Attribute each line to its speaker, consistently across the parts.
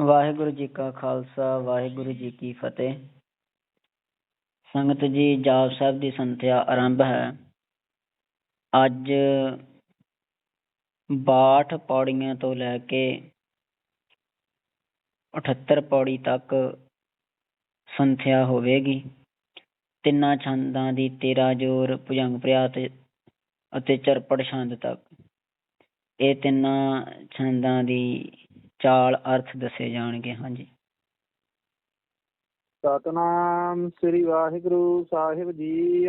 Speaker 1: ਵਾਹਿਗੁਰੂ ਜੀ ਕਾ ਖਾਲਸਾ, ਵਾਹਿਗੁਰੂ ਜੀ ਕੀ ਫਤਿਹ। ਸੰਗਤ ਜੀ, ਜਾਪ ਸਾਹਿਬ ਦੀ ਸੰਥਿਆ ਆਰੰਭ ਹੈ। ਅੱਜ 62 ਪੌੜੀਆਂ ਤੋਂ ਲੈ ਕੇ 78 ਪੌੜੀ ਤੱਕ ਸੰਥਿਆ ਹੋਵੇਗੀ। ਤਿੰਨਾਂ ਛੰਦਾਂ ਦੀ ਤੇਰਾ ਜੋਰ ਭੁਜੰਗ ਪ੍ਰਿਆਤ ਅਤੇ ਚਰਪੜ ਛੰਦ ਤੱਕ। ਇਹ ਤਿੰਨਾਂ ਛੰਦਾਂ ਦੀ ਚਾਲ ਅਰਥ ਦੱਸੇ ਜਾਣਗੇ ਹਾਂਜੀ।
Speaker 2: ਸਤਨਾਮ ਸ੍ਰੀ ਵਾਹਿਗੁਰੂ ਸਾਹਿਬ ਜੀ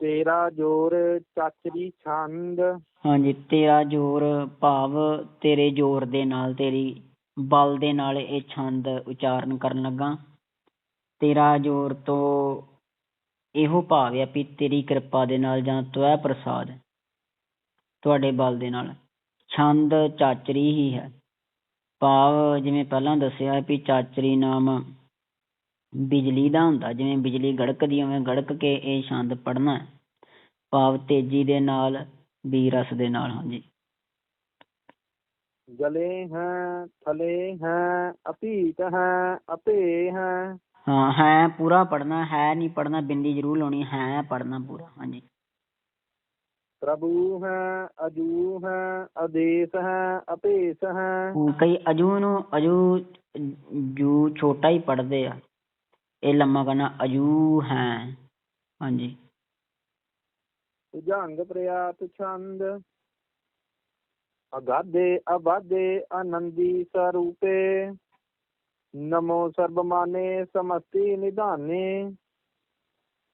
Speaker 2: ਤੇਰਾ ਜੋਰ ਚਾਚਰੀ ਛੰਦ।
Speaker 1: ਹਾਂਜੀ ਤੇਰਾ ਜੋਰ ਭਾਵ ਤੇਰੇ ਜੋਰ ਦੇ ਨਾਲ ਤੇਰੀ ਬਲ ਦੇ ਨਾਲ ਇਹ ਛੰਦ ਉਚਾਰਨ ਕਰਨ ਲੱਗਾ। ਤੇਰਾ ਜੋਰ ਤੋਂ ਇਹੋ ਭਾਵ ਹੈ ਵੀ ਤੇਰੀ ਕਿਰਪਾ ਦੇ ਨਾਲ ਜਾਂ ਤਵੈ ਪ੍ਰਸਾਦ ਤੁਹਾਡੇ ਬਲ ਦੇ ਨਾਲ। ਛੰਦ ਚਾਚਰੀ ਹੀ ਹੈ। ਭਾਵ ਜਿਵੇਂ ਪਹਿਲਾਂ ਦੱਸਿਆ ਵੀ ਚਾਚਰੀ ਨਾਮ ਬਿਜਲੀ ਦਾ ਹੁੰਦਾ ਜਿਵੇਂ ਬਿਜਲੀ ਗੜਕਦੀ ਉਵੇਂ ਗੜਕ ਕੇ ਇਹ ਛੰਦ ਪੜਨਾ ਹੈ। ਭਾਵ ਤੇਜ਼ੀ ਦੇ ਨਾਲ ਵੀ ਰਸ ਦੇ ਨਾਲ ਹਾਂਜੀ।
Speaker 2: ਜਲੇ ਹੈ ਥਲੇ ਹੈ ਅਪੀਤ ਹੈ ਅਪੇ ਹੈ।
Speaker 1: ਹਾਂ ਹੈ ਪੂਰਾ ਪੜਨਾ ਹੈ ਨਹੀਂ ਪੜਨਾ ਬਿੰਦੀ ਜ਼ਰੂਰ ਲਾਉਣੀ ਹੈ ਪੜਨਾ ਪੂਰਾ ਹਾਂਜੀ।
Speaker 2: ਪ੍ਰਭੂ ਹੈ ਅਜੂ ਹੈ ਆਦੇਸ਼ ਹੈ ਅਪੇਸ ਹੈ।
Speaker 1: ਕਈ ਅਜੂ ਨੂੰ ਅਜੂ ਜੂ ਛੋਟਾ ਹੀ ਪੜਦੇ ਆ। ਇਹ ਲੰਮਾ ਕਰਨਾ ਅਜੂ ਹੈ। ਹਾਂਜੀ।
Speaker 2: ਭੁਜੰਗ ਪ੍ਰਿਆਤ ਛੰਦ ਅਗਾਧੇ ਅਬਾਧੇ ਆਨੰਦੀ ਸਰੂਪੇ ਨਮੋ ਸਰਬਮਾਨੇ ਸਮਸਤੀ ਨਿਧਾਨੇ।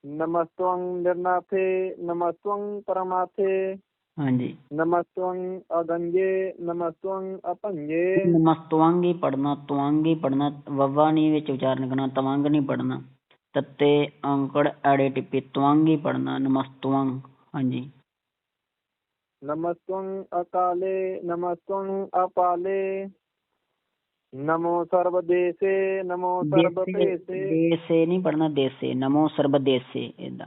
Speaker 2: ਨਮਸਤਵੰ ਨਿਰਨਾਥੇ ਨਮਸਤਵੰ ਪਰਮਾਥੇ।
Speaker 1: ਹਾਂਜੀ।
Speaker 2: ਨਮਸਤਵੰ ਅਗੰਜੇ ਨਮਸਤਵੰ ਅਪੰਜੇ।
Speaker 1: ਨਮਸਤਵੰਗ ਹੀ ਪੜਨਾ ਤਵੰਗ ਹੀ ਪੜਨਾ ਵੱਵਾ ਨਹੀਂ ਵਿੱਚ ਉਚਾਰਨ ਕਰਨਾ ਤਵੰਗ ਨਹੀਂ ਪੜਨਾ ਤੱਤੇ ਅੰਕੜ ਐੜੇ ਟਿੱਪੇ ਤਵੰਗ ਹੀ ਪੜਨਾ ਨਮਸਤਵੰਗ ਹਾਂਜੀ।
Speaker 2: ਨਮਸਤਵੰ ਅਕਾਲੇ ਨਮਸਤਵੰ ਅਪਾਲੇ। ਨਮੋ ਸਰਬ ਦੇਸੇ ਨਮੋ ਸਰਬ ਭੇਸੇ
Speaker 1: ਦੇਸੇ ਨਹੀਂ ਪੜਨਾ ਦੇਸੇ ਨਮੋ ਸਰਬ ਦੇਸੇ ਇਦਾਂ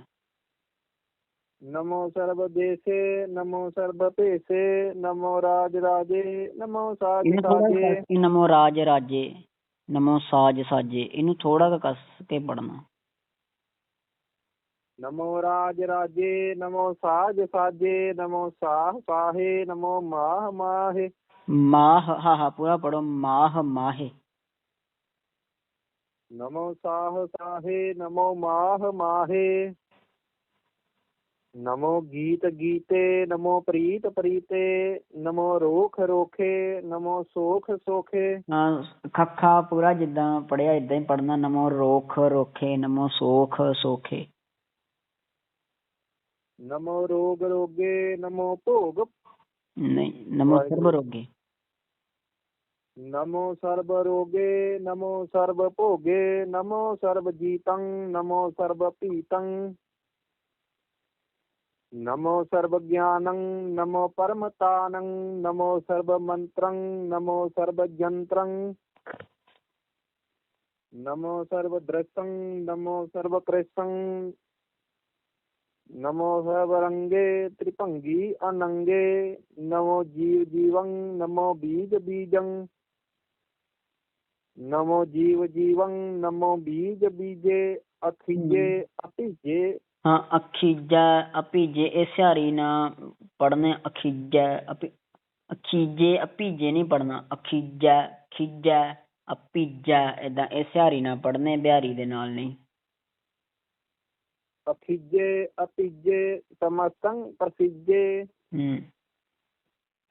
Speaker 2: ਨਮੋ ਸਰਬ ਦੇਸੇ ਨਮੋ ਸਰਬ ਭੇਸੇ ਨਮੋ ਰਾਜ ਰਾਜੇ ਨਮੋ ਸਾਜ ਸਾਜੇ
Speaker 1: ਨਮੋ ਰਾਜ ਰਾਜੇ ਨਮੋ ਸਾਜ ਸਾਜੇ ਇਹਨੂੰ ਥੋੜਾ ਕੁ ਕੱਸ ਕੇ ਪੜਨਾ
Speaker 2: ਨਮੋ ਰਾਜ ਰਾਜੇ ਨਮੋ ਸਾਜ ਸਾਜੇ ਨਮੋ ਸਾਹ ਸਾਹੇ ਨਮੋ ਮਾਹ ਮਾਹੇ
Speaker 1: ਮਾਹ ਹਾ ਹਾ ਪੂਰਾ ਪੜੋ ਮਾਹ ਮਾਹੇ।
Speaker 2: ਨਮੋ ਸਾਹ ਸਾਹੇ ਨਮੋ ਮਾਹ ਮਾਹੇ। ਨਮੋ ਗੀਤ ਗੀਤੇ ਨਮੋ ਪ੍ਰੀਤ ਪ੍ਰੀਤੇ। ਨਮੋ ਰੋਖ ਰੋਖੇ ਨਮੋ ਸੋਖ ਸੋਖੇ।
Speaker 1: ਹਾਂ ਖੱਖਾ ਪੂਰਾ ਜਿੱਦਾਂ ਪੜਿਆ ਇਦਾਂ ਹੀ ਪੜਨਾ ਨਮੋ ਰੋਖ ਰੋਖੇ ਨਮੋ ਸੋਖ ਸੋਖੇ।
Speaker 2: ਨਮੋ ਰੋਗ ਰੋਗੇ ਨਮੋ ਭੋਗ।
Speaker 1: ਨਹੀਂ ਨਮੋ ਸਰਬ ਰੋਗੇ।
Speaker 2: ਨਮੋ ਸਰਬ ਰੋਗੇ ਨਮੋ ਸਰਬ ਭੋਗੇ ਨਮੋ ਸਰਬ ਜੀਤੰ ਨਮੋ ਸਰਬ ਪੀਤੰ ਨਮੋ ਸਰਬ ਗਿਆਨੰ ਨਮੋ ਪਰਮਤਾਨੰ ਨਮੋ ਸਰਬ ਮੰਤਰੰ ਨਮੋ ਸਰਬ ਜੰਤਰੰ ਨਮੋ ਸਰਬ ਦ੍ਰਿਸ਼ਟੰ ਨਮੋ ਸਰਬ ਕ੍ਰਿਸ਼ਟੰ ਨਮੋ ਸਰਬ ਰੰਗੇ ਤ੍ਰਿਭੰਗੀ ਅਨੰਗੇ ਨਮੋ ਜੀਵ ਜੀਵੰ ਨਮੋ ਬੀਜ ਬੀਜੰ ਅਖੀਜੇ ਅਭਿਜੇ।
Speaker 1: ਹਾਂ ਅਖੀਜੈ ਅਪੀਜੇ ਇਹ ਸਿਹਾਰੀ ਨਾ ਪੜਨੇ ਅਖੀਜੈ ਅਪੀ ਅਖੀਜੇ ਅਪੀਜੇ ਨਹੀਂ ਪੜਨਾ ਅਖੀਜੈ ਖੀਜੈ ਅਪੀਜੈ ਏਦਾਂ ਇਹ ਸਿਹਾਰੀ ਨਾ ਪੜਨੇ ਬਿਹਾਰੀ ਦੇ ਨਾਲ ਨਹੀਂ।
Speaker 2: ਅਖੀਜੇ ਅਪੀਜੇ ਸਮਸਤੰ ਪ੍ਰਸਿਜੇ।
Speaker 1: ਹੂੰ।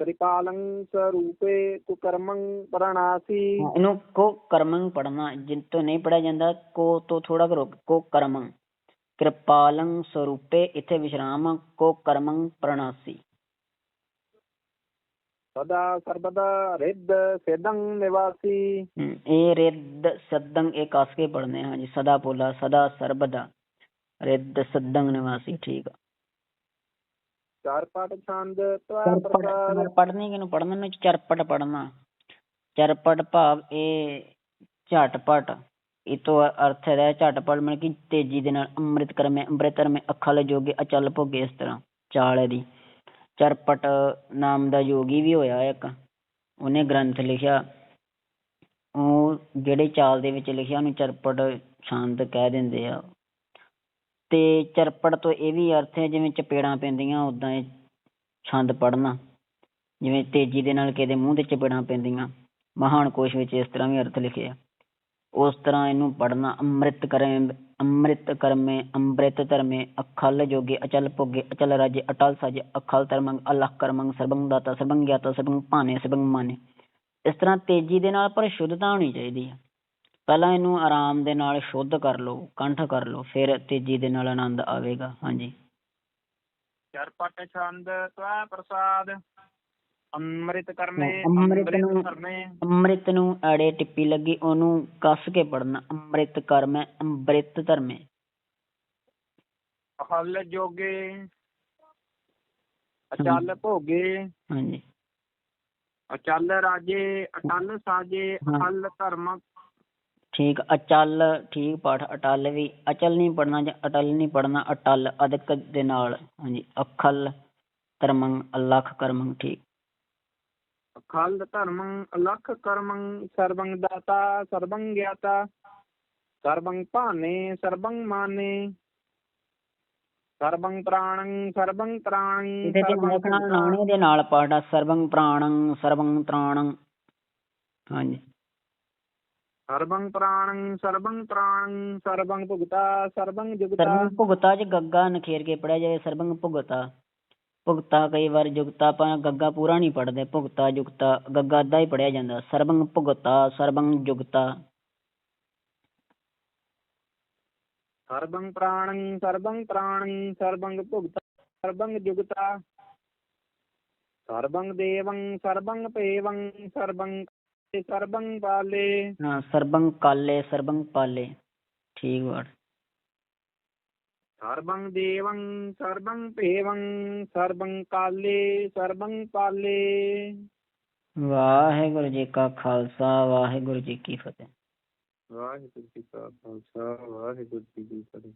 Speaker 2: ਤ੍ਰਿਕਾਲੰ ਸਰੂਪੇ ਕੁਕਰਮੰ ਪ੍ਰਣਾਸੀ
Speaker 1: ਇਹਨੂੰ ਕੋ ਕਰਮੰ ਪੜਨਾ ਜਿਨ ਤੋਂ ਨਹੀਂ ਪੜਿਆ ਜਾਂਦਾ ਕੋ ਤੋਂ ਥੋੜਾ ਕਰੋ ਕੋ ਕਰਮੰ ਕਿਰਪਾਲੰ ਸਰੂਪੇ ਇੱਥੇ ਵਿਸ਼ਰਾਮ ਕੋ ਕਰਮੰ ਪ੍ਰਣਾਸੀ
Speaker 2: ਸਦਾ ਸਰਬਦਾ ਰਿੱਧ ਸੇਦੰ ਨਿਵਾਸੀ
Speaker 1: ਇਹ ਰਿੱਧ ਸਦੰ ਇਹ ਕਸ ਕੇ ਪੜਨੇ ਹਾਂ ਜੀ ਸਦਾ ਪੋਲਾ ਸਦਾ ਸਰਬਦਾ ਰਿੱਧ ਸਦੰ ਨਿਵਾਸੀ ਠੀਕ ਆ
Speaker 2: ਚਾਰ ਪਾਠ ਛੰਦ ਤਵਾ ਪ੍ਰਸਾਦ
Speaker 1: ਚਰਪਟ ਪੜਨੀ ਕਿਨੂੰ ਪੜਨਾ ਨੂੰ ਚਰਪਟ ਪੜਨਾ ਚਰਪਟ ਭਾਵ ਇਹ ਝਟਪਟ। ਇਹ ਤੋਂ ਅਰਥ ਹੈ ਝਟਪਟ ਮਤਲਬ ਕਿ ਤੇਜ਼ੀ ਦੇ ਨਾਲ ਅੰਮ੍ਰਿਤ ਕਰਮੇ ਅੰਮ੍ਰਿਤਰ ਮੇ ਅਖਲ ਜੋਗੇ ਅਚਲ ਭੋਗੇ ਇਸ ਤਰ੍ਹਾਂ ਚਾਲ ਇਹਦੀ। ਚਰਪਟ ਨਾਮ ਦਾ ਯੋਗੀ ਵੀ ਹੋਇਆ ਇੱਕ। ਉਹਨੇ ਗ੍ਰੰਥ ਲਿਖਿਆ। ਜਿਹੜੇ ਚਾਲ ਦੇ ਵਿੱਚ ਲਿਖਿਆ ਉਹਨੂੰ ਚਰਪੜ ਛੰਦ ਕਹਿ ਦਿੰਦੇ ਆ। ਤੇ ਚਰਪੜ ਤੋਂ ਇਹ ਵੀ ਅਰਥ ਹੈ ਜਿਵੇਂ ਚਪੇੜਾਂ ਪੈਂਦੀਆਂ ਉਦਾਂ ਇਹ ਛੰਦ ਪੜ੍ਹਨਾ, ਜਿਵੇਂ ਤੇਜ਼ੀ ਦੇ ਨਾਲ ਕਿਸੇ ਦੇ ਮੂੰਹ ਤੇ ਚਪੇੜਾਂ ਪੈਂਦੀਆਂ, ਮਹਾਨ ਕੋਸ਼ ਵਿੱਚ ਇਸ ਤਰ੍ਹਾਂ ਵੀ ਅਰਥ ਲਿਖੇ ਆ। ਉਸ ਤਰ੍ਹਾਂ ਇਹਨੂੰ ਪੜ੍ਹਨਾ, ਅੰਮ੍ਰਿਤ ਕਰੇ ਅੰਮ੍ਰਿਤ ਕਰਮੇ, ਅੰਮ੍ਰਿਤ ਧਰਮੇ, ਅਖਲ ਜੋਗੇ, ਅਚਲ ਭੋਗੇ, ਅਚਲ ਰਾਜੇ, ਅਟਲ ਸਾਜੇ, ਅਖਲ ਧਰਮੰ ਅਲਖ ਕਰਮੰ ਸਰਬੰ ਦਾਤਾ ਸਰਬੰ ਗਿਆਤਾ ਸਰਬੰ ਭਾਣੇ ਸਰਬੰ ਮਾਨੇ। ਇਸ ਤਰ੍ਹਾਂ ਤੇਜ਼ੀ ਦੇ ਨਾਲ ਪਰ ਸ਼ੁੱਧਤਾ ਹੋਣੀ ਚਾਹੀਦੀ ਹੈ ਪਹਿਲਾਂ ਇਹਨੂੰ ਆਰਾਮ ਦੇ ਨਾਲ ਸ਼ੁੱਧ ਕਰ ਲਓ ਕੰਠ ਕਰ ਲਓ ਫਿਰ ਤੇਜ਼ੀ ਦੇ ਨਾਲ ਆਨੰਦ ਆਵੇਗਾ ਹਾਂਜੀ।
Speaker 2: ਚਰਪਟ ਛੰਦ ਤਵੈ ਪ੍ਰਸਾਦ ਅੰਮ੍ਰਿਤ ਕਰਮੇ
Speaker 1: ਅੰਮ੍ਰਿਤ ਨੂੰ- ਅੰਮ੍ਰਿਤ ਨੂੰ ਅੜੇ ਟਿੱਪੀ ਲੱਗੀ ਉਹਨੂੰ ਕੱਸ ਕੇ ਪੜਨਾ ਅੰਮ੍ਰਿਤ ਕਰਮੈ ਅੰਮ੍ਰਿਤ ਧਰਮੇ
Speaker 2: ਅਖਲ ਜੋਗੇ ਅਚਲ ਭੋਗੇ
Speaker 1: ਹਾਂਜੀ।
Speaker 2: ਅਚਲ ਰਾਜੇ ਅਟਲ ਸਾਜੇ
Speaker 1: ਹਾਂ।
Speaker 2: ਅਖਲ ਧਰਮ
Speaker 1: ਠੀਕ ਅਚਲ ਠੀਕ ਪਾਠ ਅਟਲ ਵੀ। ਅਚਲ ਨਹੀਂ ਪੜਨਾ ਜਾਂ ਅਟਲ ਨਹੀਂ ਪੜਨਾ ਅਟਲ ਅਦਕ ਦੇ ਨਾਲ। ਹਾਂਜੀ ਅਖਲ ਧਰਮੰ ਅਲਖ ਕਰਮੰ ਠੀਕ।
Speaker 2: ਅਖਲ ਧਰਮੰ ਅਲਖ ਕਰਮੰ ਸਰਬੰ ਦਾਤਾ ਸਰਬੰ ਗਿਆਤਾ। ਸਰਬੰ ਭਾਨੇ ਸਰਬੰ ਮਾਨੇ। ਸਰਬੰ ਪ੍ਰਾਣੰ ਸਰਬੰ ਤਰਾਣੰ
Speaker 1: ਇਹਦੇ ਤੇ ਨਾਣੇ ਦੇ ਨਾਲ ਪਾਠ ਆ। ਸਰਬੰ ਪ੍ਰਾਣੰ ਸਰਬੰ ਤ੍ਰਾਣੰ। ਹਾਂਜੀ।
Speaker 2: ਸਰਬੰ ਪ੍ਰਾਣੰ ਸਰਬੰ ਤਰਾਣੰ ਸਰਬੰ ਭੁਗਤਾ ਸਰਬੰ ਜੁਗਤਾ।
Speaker 1: ਸਰਬੰ ਭੁਗਤਾ ਚ ਗੱਗਾ ਨਖੇਰ ਕੇ ਪੜਿਆ ਜਾਵੇ ਸਰਬੰ ਭੁਗਤਾ। ਭੁਗਤਾ ਕਈ ਵਾਰ ਜੁਗਤਾ ਆਪਾਂ ਗੱਗਾ ਪੂਰਾ ਨਹੀਂ ਪੜਦੇ ਭੁਗਤਾ ਜੁਗਤਾ ਗੱਗਾ ਅੱਧਾ ਹੀ ਪੜਿਆ ਜਾਂਦਾ। ਸਰਬੰ ਭੁਗਤਾ ਸਰਬੰ ਜੁਗਤਾ।
Speaker 2: ਸਰਬੰ ਪ੍ਰਾਣੰ ਸਰਬੰ ਤਰਾਣੰ ਸਰਬੰ ਭੁਗਤਾ ਸਰਬੰ ਜੁਗਤਾ। ਸਰਬੰ ਦੇਵੰ ਸਰਬੰ ਭੇਵੰ ਸਰਬੰ ਸਰਬੰ ਬਾਲੇ
Speaker 1: ਹਾਂ ਸਰਬੰ ਕਾਲੇ ਸਰਬੰ ਪਾਲੇ। ਠੀਕ ਵਰਡ
Speaker 2: ਸਰਬੰ ਦੇਵੰ ਭੇਵੰ ਕਾਲੇ ਪਾਲੇ।
Speaker 1: ਵਾਹਿਗੁਰੂ ਜੀ ਕਾ ਖਾਲਸਾ ਵਾਹਿਗੁਰੂ ਜੀ ਕੀ ਫਤਿਹ।
Speaker 2: ਵਾਹਿਗੁਰੂ ਜੀ ਕਾ ਖਾਲਸਾ ਵਾਹਿਗੁਰੂ ਜੀ ਕੀ ਫਤਿਹ।